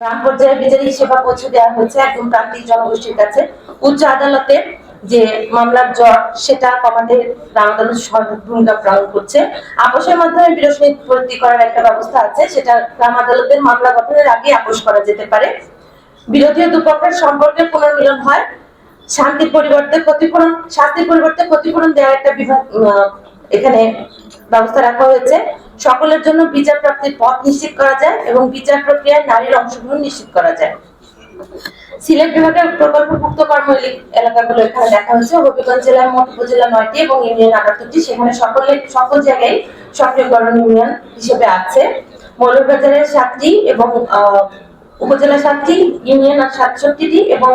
গ্রাম পর্যায়ে সেবা পৌঁছে দেওয়া হয়েছে একদম প্রান্তিক জনগোষ্ঠীর কাছে। উচ্চ যে মামলার সেটা কমাতে ভূমিকা পালন করছে। আপোষের মাধ্যমে বিরোধ করার একটা ব্যবস্থা আছে, সেটা গ্রাম আদালতের মামলা গঠনের আগে আপোষ করা যেতে পারে। বিরোধী দুপক্ষের সম্পর্কে পুনর্মিলন হয়। শান্তির পরিবর্তে ক্ষতিপূরণ শান্তির পরিবর্তে ক্ষতিপূরণ দেওয়ার একটা বিভাগ এখানে ব্যবস্থা রাখা হয়েছে। সকলের জন্য বিচার প্রাপ্তির পথ নিশ্চিত করা যায় এবং বিচার প্রক্রিয়ায় নারীর অংশগ্রহণ নিশ্চিত করা যায়। সিলেট বিভাগের প্রকল্পভুক্ত কর্ম এলাকাগুলো এখানে দেখা হয়েছে। হবিগঞ্জ জেলার মোট উপজেলা নয়টি এবং ইউনিয়ন আটাত্তরটি। সেখানে সকলে সকল জায়গায় সক্রিয়করণ ইউনিয়ন হিসেবে আছে। মৌলভীবাজারের সাতটি এবং উপজেলা সাতটি, ইউনিয়ন আর সাতষট্টিটি এবং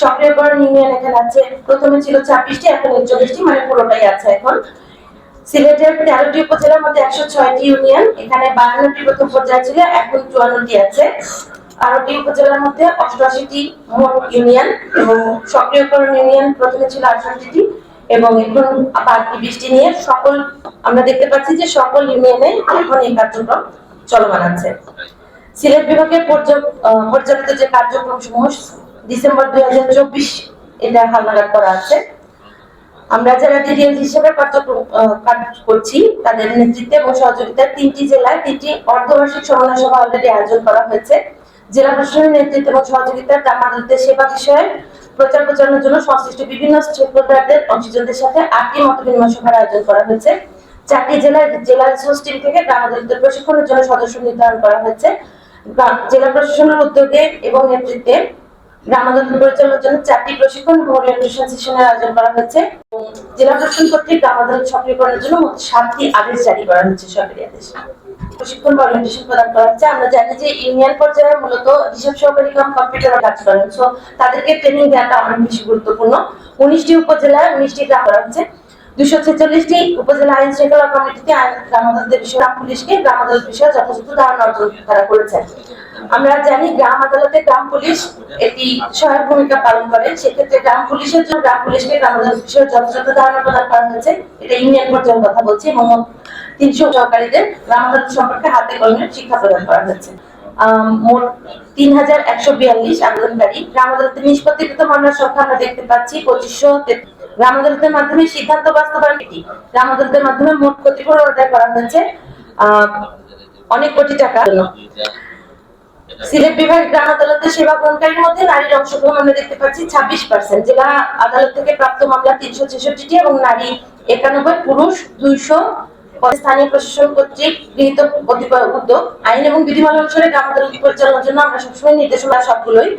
সক্রিয়করণ ইউনিয়ন এখানে আছে। প্রথমে ছিল ছাব্বিশটি, এখন একচল্লিশটি মানে পুরোটাই আছে এখন। সিলেটের তেরোটি উপজেলার মধ্যে একশো ছয়টি ইউনিয়ন এখানে বায়ান্নটি প্রথম পর্যায়ে ছিল এখন চুয়ান্নটি আছে। আরোটি উপজেলার মধ্যে অষ্টআশিটি মোট ইউনিয়ন এবং সক্রিয়করণ ইউনিয়ন প্রথমে ছিল আটষট্টিটি এবং এখন বাকি বৃষ্টি নিয়ে সকল আমরা দেখতে পাচ্ছি যে সকল ইউনিয়নে এখন এই কার্যক্রম চলমান আছে। সিলেট বিভাগের পর্য- আহ, যে কার্যক্রম সমূহ ডিসেম্বর দুই হাজার চব্বিশ এটা হালনাগাদ করা আছে। আমরা যারা ডিডিএল হিসেবে কার্যক্রম কাজ করছি, তাদের নেতৃত্বে এবং সহযোগিতায় তিনটি জেলায় তিনটি অর্ধবার্ষিক সমন্বয় সভা অলরেডি আয়োজন করা হয়েছে। জেলা প্রশাসনের নেতৃত্বে এবং সহযোগিতায় আদালতের সেবা বিষয়ে প্রচার প্রচারের জন্য সংশ্লিষ্ট বিভিন্ন স্টেক হোল্ডারদের অংশীজনদের সাথে আটটি মত বিনিময় সভার আয়োজন করা হয়েছে। চারটি জেলার জেলা রিসোর্স টিম থেকে গ্রাম আদালতের প্রশিক্ষণের জন্য সদস্য নির্ধারণ করা হয়েছে। জেলা প্রশাসনের উদ্যোগে এবং নেতৃত্বে পরিচালনার জন্য চারটি প্রশিক্ষণ এবং ওরিয়েন্টেশন সেশনের আয়োজন করা হয়েছে। জেলা প্রশাসন কর্তৃক সক্রিয়করণের জন্য মোট সাতটি আদেশ জারি করা হচ্ছে সরকারি প্রশিক্ষণ বা ওরিয়েন্টেশন প্রদান করা হচ্ছে। আমরা জানি যে ইউনিয়ন পর্যায়ে মূলত হিসাব সহকারী কাম কম্পিউটার কাজ করেন। সো তাদেরকে ট্রেনিং দেওয়াটা অনেক বেশি গুরুত্বপূর্ণ। উনিশটি উপজেলায় উনিশটি গ্রাম করা হচ্ছে। দুশো ছেচল্লিশটি উপজেলা আইন শৃঙ্খলা কমিটিতে গ্রাম আদালতের বিষয়ে পুলিশকে গ্রাম আদালত বিষয়ে যথাযথ ধারণা অর্জন তারা করেছেন। আমরা জানি গ্রাম আদালতে গ্রাম পুলিশ এটি সহায়ক ভূমিকা পালন করে। সেক্ষেত্রে গ্রাম পুলিশের জন্য গ্রাম পুলিশকে গ্রাম আদালত বিষয়ে যথাযথ ধারণা প্রদান করা হয়েছে। এটা ইউনিয়ন পর্যায়ের কথা বলছি এবং তিনশো সহকারীদের গ্রাম আদালত সম্পর্কে হাতে কলমে শিক্ষা প্রদান করা হয়েছে। মোট তিন হাজার একশো বিয়াল্লিশ আবেদনকারী গ্রাম আদালতের নিষ্পত্তিকৃত মামলার সংখ্যা আমরা দেখতে পাচ্ছি পঁচিশশো গ্রাম আদালতের মাধ্যমে সিদ্ধান্ত বাস্তবায়ন এটি গ্রাম আদালতের মাধ্যমে মোট ক্ষতিপূরণ আদায় করা হয়েছে অনেক কোটি টাকা সিলেট বিভাগ গ্রাম আদালতের সেবা গ্রহণকারীর মধ্যে নারীর অংশগ্রহণ আমরা দেখতে পাচ্ছি ছাব্বিশ পার্সেন্ট জেলা আদালত থেকে প্রাপ্ত মামলা তিনশো ছেষট্টিটি এবং নারী একানব্বই, পুরুষ দুইশো। স্থানীয় প্রশাসন কর্তৃক গৃহীত কতিপয় উদ্যোগ, আইন এবং বিধিমালা অনুসারে গ্রাম আদালত পরিচালনার জন্য আমরা সবসময় নির্দেশনা সবগুলোই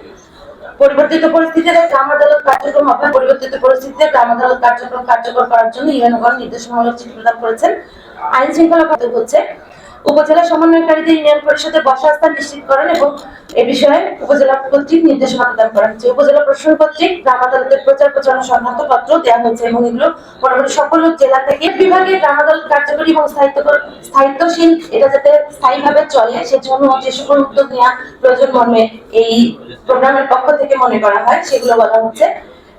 পরিবর্তিত পরিস্থিতিতে গ্রাম আদালত কার্যক্রম হবে। পরিবর্তিত পরিস্থিতিতে গ্রাম আদালত কার্যক্রম কার্যকর করার জন্য ইউএনগণ নির্দেশনামূলক চিঠি প্রদান করেছেন। আইন শৃঙ্খলা হচ্ছে উপজেলা সমন্বয়কারীদের ইউনিয়ন পরিষদে বসার স্থান নিশ্চিতকরণ এবং এ বিষয়ে উপজেলা কর্তৃক নির্দেশনা প্রদান করা হচ্ছে উপজেলা প্রশাসন কর্তৃক গ্রাম আদালতের প্রচার প্রচারণা সংক্রান্ত পত্র দেওয়া হয়েছে এবং এগুলো মোটামুটি সকল জেলা থেকে বিভাগে গ্রাম আদালত কার্যকরী এবং স্থায়িত্ব স্থায়িত্বশীল, এটা যাতে স্থায়ীভাবে চলে সেজন্য যে সকল উদ্যোগ নেওয়া প্রয়োজন মর্মে এই প্রোগ্রামের পক্ষ থেকে মনে করা হয়, সেগুলো বলা হচ্ছে।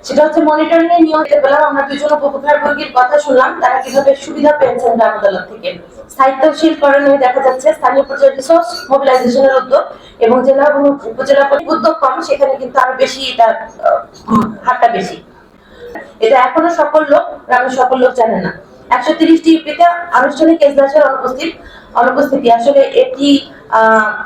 সেটা হচ্ছে মনিটরিং এর দিতে পেলাম আমরা দুজন উপভোক্তার কথা শুনলাম, তারা কীভাবে সুবিধা পেয়েছেন গ্রাম আদালত থেকে। স্থায়িত্বশীল করণে দেখা যাচ্ছে, স্থানীয় পর্যায়ে রিসোর্স মোবিলাইজেশনের উদ্যোগ এবং জেলা এবং উপজেলা উদ্যোগ কম, সেখানে কিন্তু আরও বেশি এটা হারটা বেশি। এটা এখনও সকল লোক, গ্রামের সকল লোক জানে না। একশো তিরিশটি ইউপিতে আনুষ্ঠানিক এজলাসের অনুপস্থিত, অনুপস্থিতি। আসলে এটি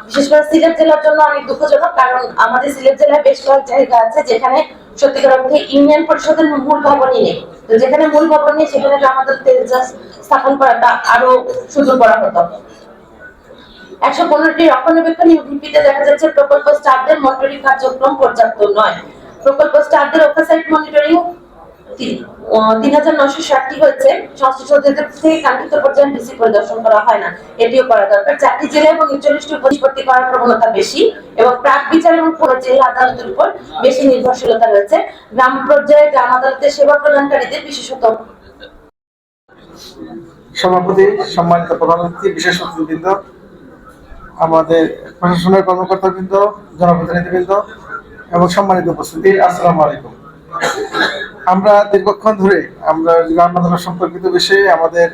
বিশেষ করে সিলেট জেলার জন্য অনেক দুঃখজনক, কারণ আমাদের সিলেট জেলায় বেশ কয়েক জায়গা আছে যেখানে সত্যিকার অর্থে ইউনিয়ন পরিষদের মূল ভবনই নেই। যেখানে মূল ভবন নেই, সেখানে আমাদের তেজাস স্থাপন করাটা আরও সুযোগ করা হতো। একশো পনেরোটি রক্ষণাবেক্ষণ ইউপিতে দেখা যাচ্ছে প্রকল্প স্টাফদের মনিটরিং কার্যক্রম পর্যাপ্ত নয়। প্রকল্প স্টাফদের ওভারসাইট মনিটরিং তিন হাজার নশো ষাটটি হয়েছে। সংশ্লিষ্ট থেকে কাঙ্ক্ষিত পর্যায়ে ডিসি পরিদর্শন করা হয় না। এটিও করা দরকার। চারটি জেলা এবং একচল্লিশটি উপনিষ্পত্তি করার প্রবণতা বেশি এবং প্রাক বিচার এবং পুরো জেলা আদালতের উপর বেশি নির্ভরশীলতা রয়েছে। গ্রাম পর্যায়ে গ্রাম আদালতের সেবা প্রদানকারীদের বিশেষত সভাপতি, সম্মানিত প্রধানমন্ত্রী, বিশেষ অতিথিবৃন্দ, আমাদের প্রশাসনের কর্মকর্তাবৃন্দ, জনপ্রতিনিধিবৃন্দ এবং সম্মানিত উপস্থিতি। আসসালামু আলাইকুম। আমরা দীর্ঘক্ষণ ধরে আমরা গ্রাম আন্দোলন সম্পর্কিত বিষয়ে আমাদের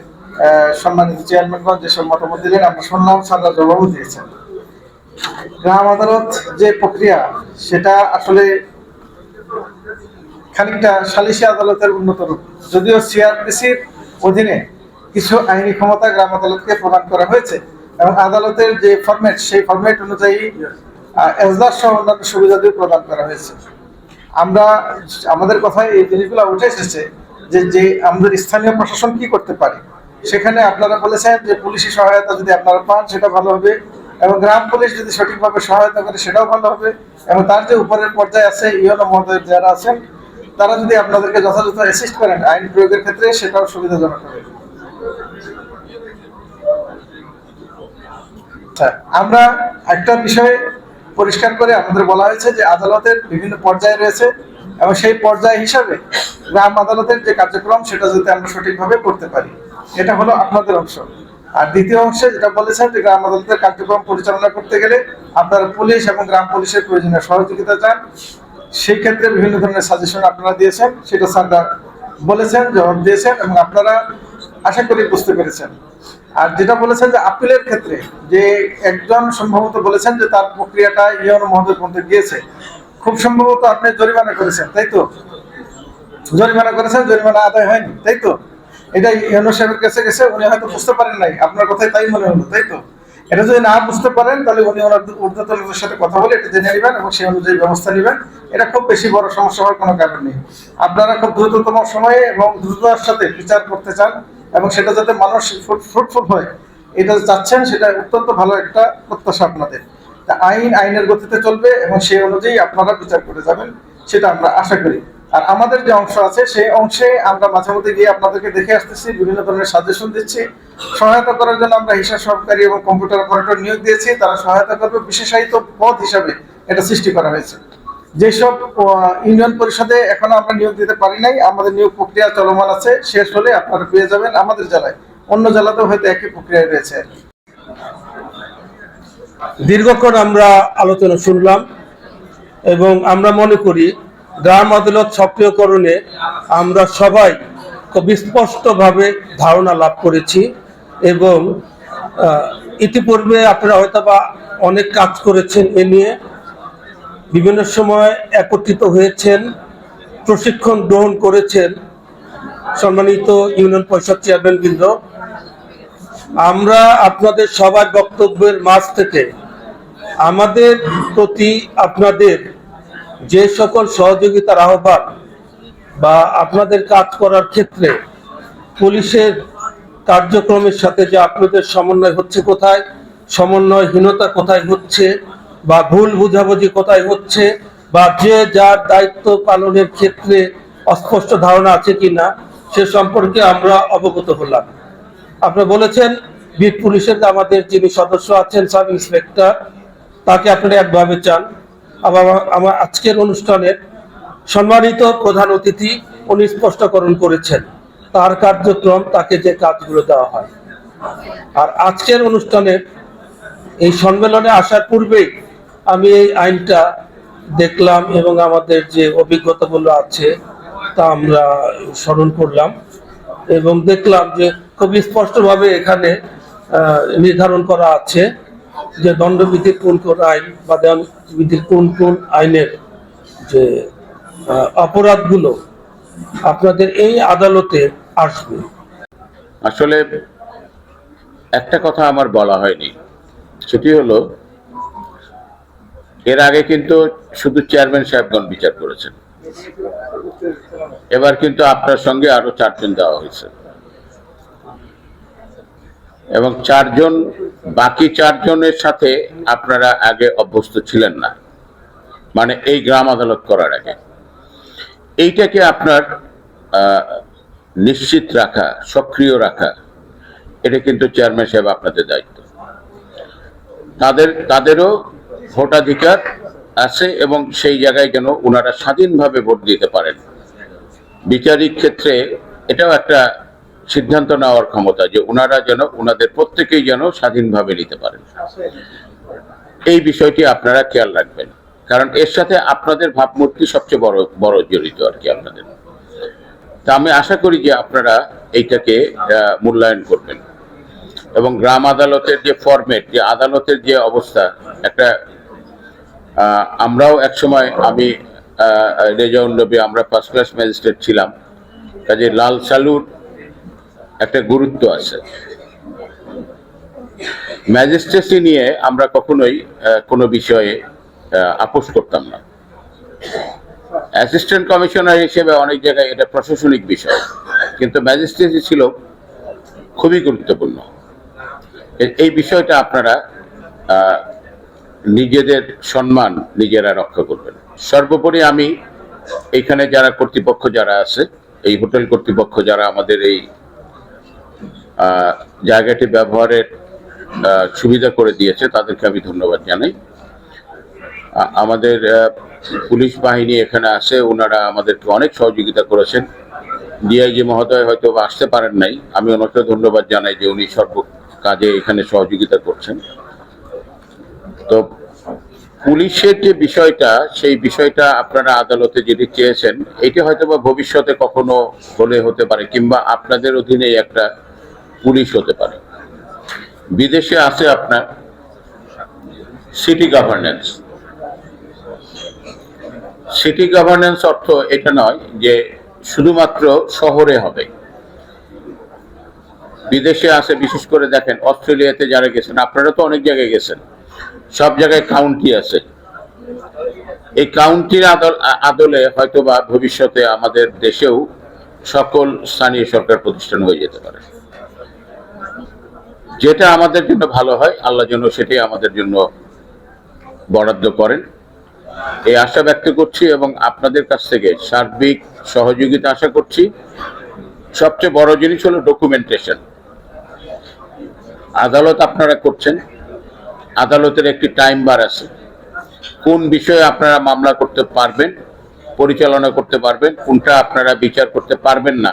সম্মানিত চেয়ারম্যানগণ যেসব মতামত দিলেন, আমরা শুনলাম সাদা জবাবও দিয়েছেন। গ্রাম আদালত যে প্রক্রিয়া, সেটা আসলে খানিকটা সালিসি আদালতের উন্নত রূপ। যদিও সিআরপিসির অধীনে কিছু আইনি ক্ষমতা গ্রাম আদালতকে প্রদান করা হয়েছে এবং আদালতের যে ফরম্যাট সেই ফরম্যাট অনুযায়ী এজলাস সহ অন্যান্য সুবিধাদি প্রদান করা হয়েছে। আমরা আমাদের কথায় এই জিনিসগুলো উঠে এসেছে যে যে আমাদের স্থানীয় প্রশাসন কি করতে পারে? সেখানে আপনারা বলেছেন যে পুলিশি সহায়তা যদি আপনারা পান সেটা ভালো হবে। এবং গ্রাম পুলিশ যদি সঠিকভাবে সহায়তা করে সেটাও ভালো হবে। এবং তার যে উপরের পর্যায়ে আছে ইয়নো মহোদয় যারা আছেন তারা যদি আপনাদেরকে যথাযথ অ্যাসিস্ট করেন আইন প্রয়োগের ক্ষেত্রে সেটাও সুবিধাজনক হবে। আচ্ছা, আমরা একটা বিষয়ে পরিষ্কার করে আমাদের বলা হয়েছে যে আদালতের বিভিন্ন পর্যায়ে রয়েছে এবং সেই পর্যায় হিসাবে গ্রাম আদালতের যে কার্যক্রম সেটা যাতে আমরা সঠিকভাবে করতে পারি। এটা হলো আপনাদের অংশ। আর দ্বিতীয় অংশে যেটা বলেছেন যে গ্রাম আদালতের কার্যক্রম পরিচালনা করতে গেলে আপনারা পুলিশ এবং গ্রাম পুলিশের প্রয়োজনীয় সহযোগিতা চান। সেই ক্ষেত্রে বিভিন্ন ধরনের সাজেশন আপনারা দিয়েছেন, সেটা স্যাররা বলেছেন, জবাব দিয়েছেন এবং আপনারা আশা করি বুঝতে পেরেছেন। আর যেটা বলেছেন যে আপিলের ক্ষেত্রে, যে একজন সম্ভবত বলেছেন যে তার প্রক্রিয়াটা ইয়ন মহোদয় পর্যন্ত গিয়েছে। খুব সম্ভবত আপনি জরিমানা করেছেন, তাই তো? জরিমানা করেছেন, জরিমানা আদায় হয়নি, তাই তো? এটা ইয়নো সাহেবের কাছে গেছে, উনি হয়তো বুঝতে পারেন নাই। আপনার কথাই তাই মনে হলো, তাই তো? এটা যদি না বুঝতে পারেন, তাহলে উনি ওনার ঊর্ধ্বতনদের সাথে কথা বলে এটা জেনে নেবেন এবং সেই অনুযায়ী ব্যবস্থা নেবেন। এটা খুব বেশি বড় সমস্যা হওয়ার কোনো কারণ নেই। আপনারা খুব দ্রুততম সময়ে এবং দ্রুততার সাথে বিচার করতে চান। এবং সেটা যাতে মানুষ ফ্রুটফুল হয়, এটা চাচ্ছেন, সেটা অত্যন্ত ভালো একটা প্রত্যাশা আপনাদের। তা আইন, আইনের গতিতে চলবে এবং সেই অনুযায়ী আপনারা বিচার করে যাবেন, সেটা আমরা আশা করি। আর আমাদের যে অংশ আছে, সেই অংশে আমরা মাঝে মধ্যে গিয়ে আপনাদেরকে দেখে আসতেছি, বিভিন্ন ধরনের সাজেশন দিচ্ছি। সহায়তা করার জন্য আমরা হিসাব সহকারী এবং কম্পিউটার অপারেটর নিয়োগ দিয়েছি। তারা সহায়তা করবে, বিশেষায়িত পদ হিসাবে এটা সৃষ্টি করা হয়েছে। যেসব ইউনিয়ন পরিষদে এখনও আমরা নিয়োগ দিতে পারি নাই, আমাদের নিয়োগ প্রক্রিয়া চলমান আছে, শেষ হলে আপনারা পেয়ে যাবেন আমাদের জেলায়। অন্য জেলাতেও হয়তো একই প্রক্রিয়া রয়েছে। দীর্ঘক্ষণ আমরা আলোচনা শুনলাম এবং আমরা মনে করি, গ্রাম আদালত সক্রিয়করণে আমরা সবাই খুব স্পষ্টভাবে ধারণা লাভ করেছি এবং ইতিপূর্বে আপনারা হয়তো বা অনেক কাজ করেছেন এ নিয়ে। বিভিন্ন সময় একত্রিত হয়েছেন, প্রশিক্ষণ গ্রহণ করেছেন সম্মানিত ইউনিয়ন পরিষদ চেয়ারম্যান বৃন্দ। আমরা আপনাদের সবার বক্তব্যের মাঝ থেকে আমাদের প্রতি আপনাদের যে সকল সহযোগিতার আহ্বান বা আপনাদের কাজ করার ক্ষেত্রে পুলিশের কার্যক্রমের সাথে যে আপনাদের সমন্বয় হচ্ছে কোথায়, সমন্বয়হীনতা কোথায় হচ্ছে বা ভুল বুঝাবুঝি কোথায় হচ্ছে বা যে যার দায়িত্ব পালনের ক্ষেত্রে অস্পষ্ট ধারণা আছে কিনা, সে সম্পর্কে আমরা অবগত হলাম। আপনি বলেছেন বিট পুলিশের আমাদের যিনি সদস্য আছেন, সাব ইন্সপেক্টর, তাকে আপনারা একভাবে চান। আবার আমার আজকের অনুষ্ঠানের সম্মানিত প্রধান অতিথি উনি স্পষ্টকরণ করেছেন, তার কার্যক্রম, তাকে যে কাজগুলো দেওয়া হয়। আর আজকের অনুষ্ঠানের এই সম্মেলনে আসার পূর্বেই আমি এই আইনটা দেখলাম এবং আমাদের যে অভিজ্ঞতাগুলো আছে তা আমরা স্মরণ করলাম এবং দেখলাম যে খুব স্পষ্টভাবে এখানে নির্ধারণ করা আছে যে দণ্ডবিধির কোন কোন আইন বা দণ্ডবিধির কোন কোন আইনের যে অপরাধগুলো আপনাদের এই আদালতে আসবে। আসলে একটা কথা আমার বলা হয়নি, সেটি হলো এর আগে কিন্তু শুধু চেয়ারম্যান সাহেবগণ বিচার করেছেন। এবার কিন্তু আপনার সঙ্গে আরও চারজন দেওয়া হয়েছে। এবং চারজন, বাকি চারজনের সাথে আপনারা আগে অভ্যস্ত ছিলেন না। মানে এই গ্রাম আদালত করার আগে। এইটাকে আপনার নিশ্চিত রাখা, সক্রিয় রাখা, এটা কিন্তু চেয়ারম্যান সাহেব আপনাদের দায়িত্ব। তাদের, তাদেরও ভোটাধিকার আছে এবং সেই জায়গায় যেন ওনারা স্বাধীনভাবে ভোট দিতে পারেন। বিচারিক ক্ষেত্রে এটাও একটা সিদ্ধান্ত নেওয়ার ক্ষমতা যে ওনারা যেন ওনাদের প্রত্যেকেই যেন স্বাধীনভাবে নিতে পারেন। এই বিষয়টি আপনারা খেয়াল রাখবেন, কারণ এর সাথে আপনাদের ভাবমূর্তি সবচেয়ে বড় বড় জড়িত আর কি আপনাদের। তা আমি আশা করি যে আপনারা এইটাকে মূল্যায়ন করবেন। এবং গ্রাম আদালতের যে ফরম্যাট যে আদালতের যে অবস্থা একটা আমরাও একসময় আমি রেজাউল নবী আমরা ফার্স্ট ক্লাস ম্যাজিস্ট্রেট ছিলাম। কাজে লাল সালুর একটা গুরুত্ব আছে। ম্যাজিস্ট্রেসি নিয়ে আমরা কখনোই কোনো বিষয়ে আপোষ করতাম না। অ্যাসিস্ট্যান্ট কমিশনার হিসেবে অনেক জায়গায় এটা প্রশাসনিক বিষয়। কিন্তু ম্যাজিস্ট্রেসি ছিল খুবই গুরুত্বপূর্ণ। এই বিষয়টা আপনারা নিজেদের সম্মান নিজেরা রক্ষা করবেন। সর্বোপরি আমি এখানে যারা কর্তৃপক্ষ যারা আছে, এই হোটেল কর্তৃপক্ষ যারা আমাদের এই জায়গাটি ব্যবহারের সুবিধা করে দিয়েছে, তাদেরকে আমি ধন্যবাদ জানাই। আমাদের পুলিশ বাহিনী এখানে আছে, ওনারা আমাদেরকে অনেক সহযোগিতা করেছেন। ডিআইজি মহোদয় হয়তো আসতে পারেন নাই, আমি ওনাকে ধন্যবাদ জানাই যে উনি সর্ব কাজে এখানে সহযোগিতা করছেন। তো পুলিশের যে বিষয়টা, সেই বিষয়টা আপনারা আদালতে যেটি চেয়েছেন, এটি হয়তো বা ভবিষ্যতে কখনো হলে হতে পারে কিংবা আপনাদের অধীনে একটা পুলিশ হতে পারে। বিদেশে আছে আপনার সিটি গভর্নেন্স সিটি গভর্নেন্স অর্থ এটা নয় যে শুধুমাত্র শহরে হবে। বিদেশে আছে, বিশেষ করে দেখেন, অস্ট্রেলিয়াতে যারা গেছেন, আপনারা তো অনেক জায়গায় গেছেন। সব জায়গায় কাউন্টি আছে। এই কাউন্টির আদল আদলে হয়তোবা ভবিষ্যতে আমাদের দেশেও সকল স্থানীয় সরকার প্রতিষ্ঠান হয়ে যেতে পারে। যেটা আমাদের জন্য ভালো হয়, আল্লাহ জন্য সেটাই আমাদের জন্য বরাদ্দ করেন। এই আশা ব্যক্ত করছি এবং আপনাদের কাছ থেকে সার্বিক সহযোগিতা আশা করছি। সবচেয়ে বড় জিনিস হলো ডকুমেন্টেশন আদালত আপনারা করছেন। আদালতের একটি টাইম বার আছে। কোন বিষয়ে আপনারা মামলা করতে পারবেন, পরিচালনা করতে পারবেন, কোনটা আপনারা বিচার করতে পারবেন না,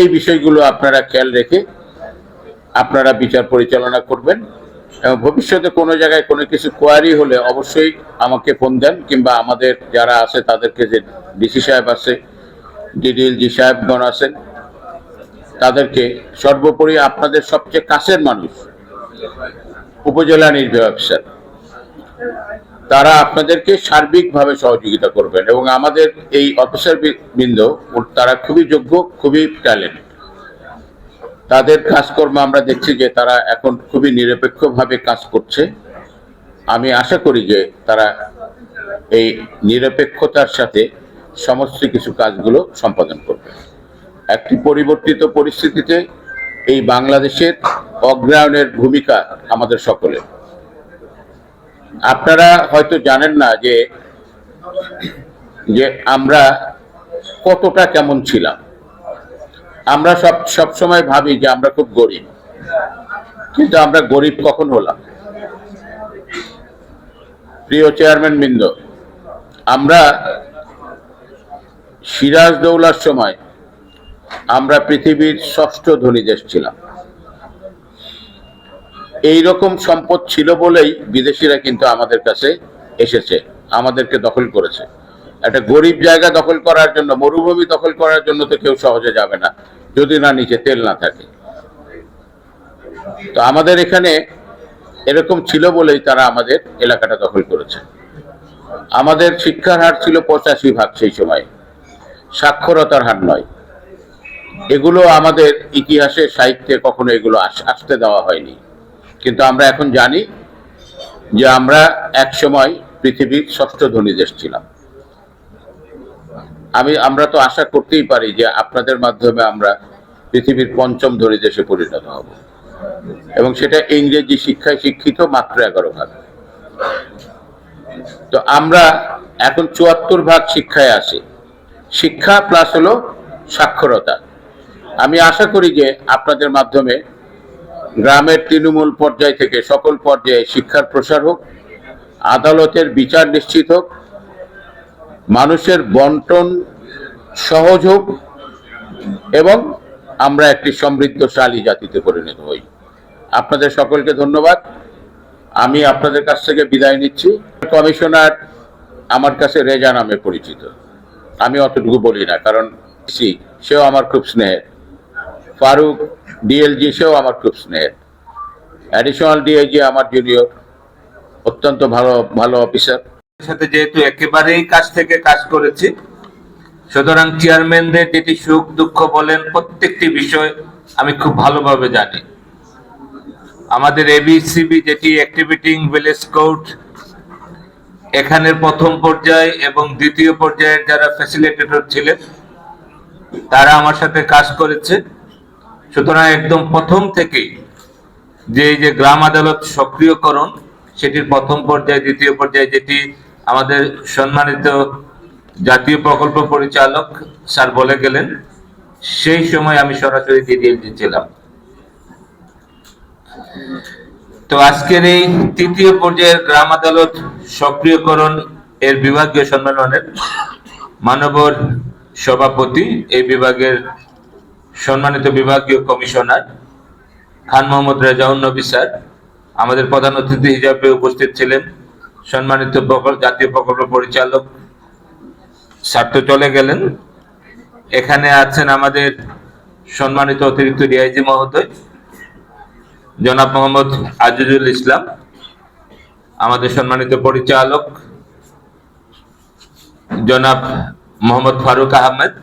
এই বিষয়গুলো আপনারা খেয়াল রেখে আপনারা বিচার পরিচালনা করবেন এবং ভবিষ্যতে কোনো জায়গায় কোনো কিছু কোয়ারি হলে অবশ্যই আমাকে ফোন দেন কিংবা আমাদের যারা আছে তাদেরকে যে ডিসি সাহেব আছে, ডিডিএল জি সাহেবগণ আছেন, তাদেরকে সর্বোপরি আপনাদের সবচেয়ে কাছের মানুষ উপজেলা নির্বাহী অফিসার তারা আপনাদেরকে সার্বিকভাবে সহযোগিতা করবেন এবং আমাদের এই অফিসার বৃন্দ তারা খুবই যোগ্য, খুবই ট্যালেন্ট তাদের কাজকর্ম আমরা দেখছি যে তারা এখন খুবই নিরপেক্ষভাবে কাজ করছে। আমি আশা করি যে তারা এই নিরপেক্ষতার সাথে সমস্ত কিছু কাজগুলো সম্পাদন করবে। একটি পরিবর্তিত পরিস্থিতিতে এই বাংলাদেশের অগ্রায়ণের ভূমিকা আমাদের সকলে আপনারা হয়তো জানেন না যে যে আমরা কতটা কেমন ছিলাম। আমরা সব সব সময় ভাবি যে আমরা খুব গরিব, কিন্তু আমরা গরিব কখন হলাম? প্রিয় চেয়ারম্যান বৃন্দ, আমরা সিরাজ দৌলার সময় আমরা পৃথিবীর ষষ্ঠ ধনী দেশ ছিলাম। এই রকম সম্পদ ছিল বলেই বিদেশিরা কিন্তু আমাদের কাছে এসেছে, আমাদেরকে দখল করেছে। একটা গরিব জায়গা দখল করার জন্য, মরুভূমি দখল করার জন্য তো কেউ সহজে যাবে না, যদি না নিচে তেল না থাকে। তো আমাদের এখানে এরকম ছিল বলেই তারা আমাদের এলাকাটা দখল করেছে। আমাদের শিক্ষার হার ছিল পঁচাশি ভাগ সেই সময়, সাক্ষরতার হার নয়। এগুলো আমাদের ইতিহাসে, সাহিত্যে কখনো এগুলো আসতে দেওয়া হয়নি। কিন্তু আমরা এখন জানি যে আমরা এক সময় পৃথিবীর ষষ্ঠ ধনী দেশ ছিলাম। আমি, আমরা তো আশা করতেই পারি যে আপনাদের মাধ্যমে আমরা পৃথিবীর পঞ্চম ধনী দেশে পরিণত হব। এবং সেটা ইংরেজি শিক্ষায় শিক্ষিত মাত্র এগারো ভাগ। তো আমরা এখন চুয়াত্তর ভাগ শিক্ষায় আছি। শিক্ষা প্লাস হলো সাক্ষরতা। আমি আশা করি যে আপনাদের মাধ্যমে গ্রামের তৃণমূল পর্যায় থেকে সকল পর্যায়ে শিক্ষার প্রসার হোক, আদালতের বিচার নিশ্চিত হোক, মানুষের বন্টন সহজ হোক, এবং আমরা একটি সমৃদ্ধশালী জাতিতে পরিণত হই। আপনাদের সকলকে ধন্যবাদ। আমি আপনাদের কাছ থেকে বিদায় নিচ্ছি। কমিশনার আমার কাছে রেজা নামে পরিচিত। আমি অতটুকু বলি না, কারণ সেও আমার খুব স্নেহের। ফারুক ডিএলজি সেও আমার খুব স্নেহের। অ্যাডিশনাল ডিআইজি আমার জুনিয়র অত্যন্ত ভালো ভালো অফিসার সাথে যেহেতু একেবারেই কাছ থেকে কাজ করেছি, সুতরাং চেয়ারম্যানদের যেটি সুখ দুঃখ বলেন, প্রত্যেকটি বিষয় আমি খুব ভালোভাবে জানি। আমাদের এবিসিবি যেটি অ্যাক্টিভিটিং ভিলেজ কোর্ট এখানের প্রথম পর্যায়ে এবং দ্বিতীয় পর্যায়ের যারা ফ্যাসিলিটেটর ছিলেন, তারা আমার সাথে কাজ করেছে। সুতরাং একদম প্রথম থেকেই যে যে গ্রাম আদালত সক্রিয়করণ, সেটির প্রথম পর্যায়ে, দ্বিতীয় পর্যায়ে যেটি আমাদের সম্মানিত জাতীয় প্রকল্প পরিচালক স্যার বলে গেলেন, সেই সময় আমি সরাসরি ডিটেল দিচ্ছিলাম তো আজকের এই তৃতীয় পর্যায়ের গ্রাম আদালত সক্রিয়করণ এর বিভাগীয় সম্মেলনের মানবর সভাপতি এই বিভাগের সম্মানিত বিভাগীয় কমিশনার খান মোহাম্মদ রেজাউন নবী স্যার, আমাদের প্রধান অতিথি হিসাবে উপস্থিত ছিলেন সম্মানিত প্রকল্প জাতীয় প্রকল্প পরিচালক। স্যার তো চলে গেলেন। এখানে আছেন আমাদের সম্মানিত অতিরিক্ত ডিআইজি মহোদয়, জনাব মোহাম্মদ আজিজুল ইসলাম, আমাদের সম্মানিত পরিচালক, জনাব মোহাম্মদ ফারুক আহমেদ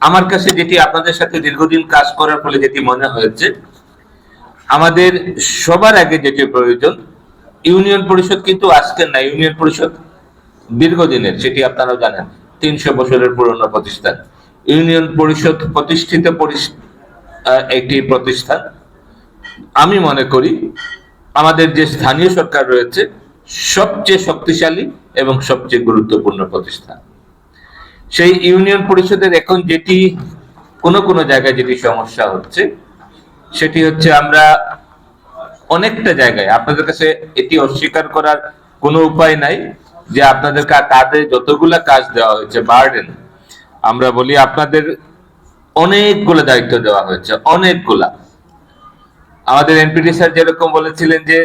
আমার কাছে যেটি আপনাদের সাথে দীর্ঘদিন কাজ করার ফলে যেটি মনে হয়েছে, আমাদের সবার আগে যেটি প্রয়োজন, ইউনিয়ন পরিষদ কিন্তু আজকের না, ইউনিয়ন পরিষদ দীর্ঘদিনের, সেটি আপনারাও জানেন, তিনশো বছরের পুরনো প্রতিষ্ঠান। ইউনিয়ন পরিষদ প্রতিষ্ঠিত একটি প্রতিষ্ঠান। আমি মনে করি আমাদের যে স্থানীয় সরকার রয়েছে, সবচেয়ে শক্তিশালী এবং সবচেয়ে গুরুত্বপূর্ণ প্রতিষ্ঠান। সেই ইউনিয়ন পরিষদের এখন যেটি কোনো কোনো জায়গায় যেটি সমস্যা হচ্ছে, সেটি হচ্ছে আমরা অনেকটা জায়গায়, আপনাদের কাছে এটি অস্বীকার করার কোনো উপায় নাই যে আপনাদের কাঁধে যতগুলা কাজ দেওয়া হয়েছে বার্ডেন আমরা বলি আপনাদের অনেকগুলো দায়িত্ব দেওয়া হয়েছে, অনেকগুলা। আমাদের এনপিডি স্যার যেরকম বলেছিলেন যে,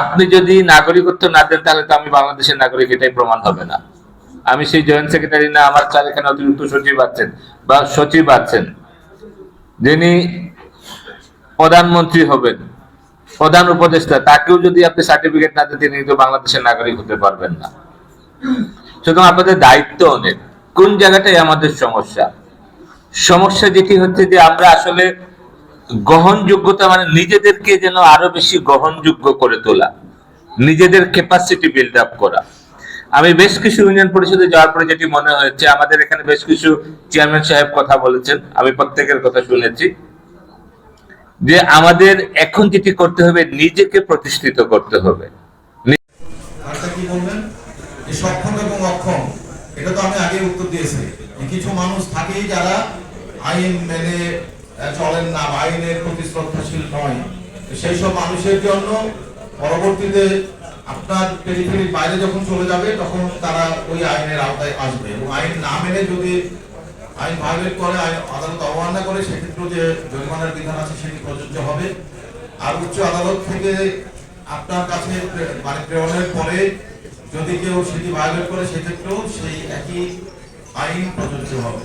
আপনি যদি নাগরিকত্ব না দেন তাহলে তো আমি বাংলাদেশের নাগরিক, এটাই প্রমাণ হবে না। আমি সেই জয়েন্ট সেক্রেটারি না, আমার স্যার এখানে অতিরিক্ত সচিব আছেন বা সচিব আছেন। যিনি প্রধানমন্ত্রী হবেন, প্রধান উপদেষ্টা, তাকেও যদি আপনি সার্টিফিকেট না দেন, তিনি কিন্তু বাংলাদেশের নাগরিক হতে পারবেন না। সুতরাং আপনাদের দায়িত্ব অনেক। কোন জায়গাটাই আমাদের সমস্যা? সমস্যা যেটি হচ্ছে যে আমরা আসলে গ্রহণযোগ্যতা মানে নিজেদেরকে যেন আরও বেশি গ্রহণযোগ্য করে তোলা, নিজেদের ক্যাপাসিটি বিল্ড আপ করা। আমি বেশ কিছু ইউনিয়ন পরিষদে যাওয়ার পরে যেটি মনে হয়েছে, আমাদের এখানে বেশ কিছু চেয়ারম্যান সাহেব কথা বলেছেন, আমি প্রত্যেকের কথা শুনেছি, যে আমাদের এখন যেটি করতে হবে, নিজেকে প্রতিষ্ঠিত করতে হবে। সক্ষম এবং অক্ষম, এটা তো আমি আগে উত্তর দিয়েছি। কিছু মানুষ থাকেই যারা আইন মেনে চলেন না আইনের প্রতি শ্রদ্ধাশীল নয় সেই সব মানুষের জন্য পরবর্তীতে আপনার পেরিফেরির বাইরে যখন চলে যাবে, তখন তারা ওই আইনের আওতায় আসবে এবং আইন না মেনে যদি আইন ভায়োলেট করে, আইন আদালত অবমাননা করে, সেক্ষেত্রেও যে জরিমানার বিধান আছে সেটি প্রযোজ্য হবে। আর উচ্চ আদালত থেকে আপনার কাছে মানে প্রেরণের পরে যদি কেউ সেটি ভায়োলেট করে, সেক্ষেত্রেও সেই একই আইন প্রযোজ্য হবে।